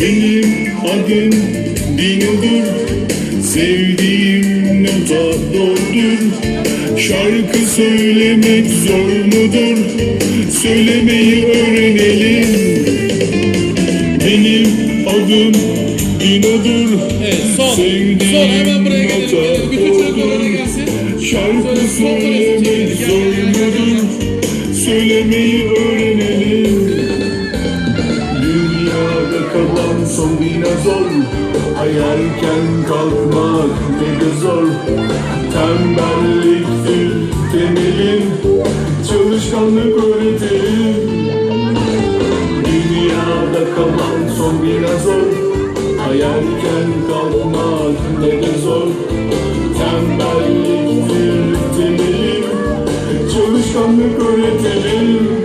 Benim adım Dino'dur Sevdiğim nota doğrudur Şarkı söylemek zor mudur? Söylemeyi öğrenelim Benim adım Dino'dur Evet son. Sevdiğim Son hemen buraya nota gelsin. Şarkı söylemek zor mudur? Söylemeyi öğrenelim dinozor Ayarken kalkmak ne de zor. Tembelliktir temelin Çalışkanlık öğretelim Dünyada kalan son dinozor Ayarken kalkmak ne de zor. Tembelliktir temelin Çalışkanlık öğretelim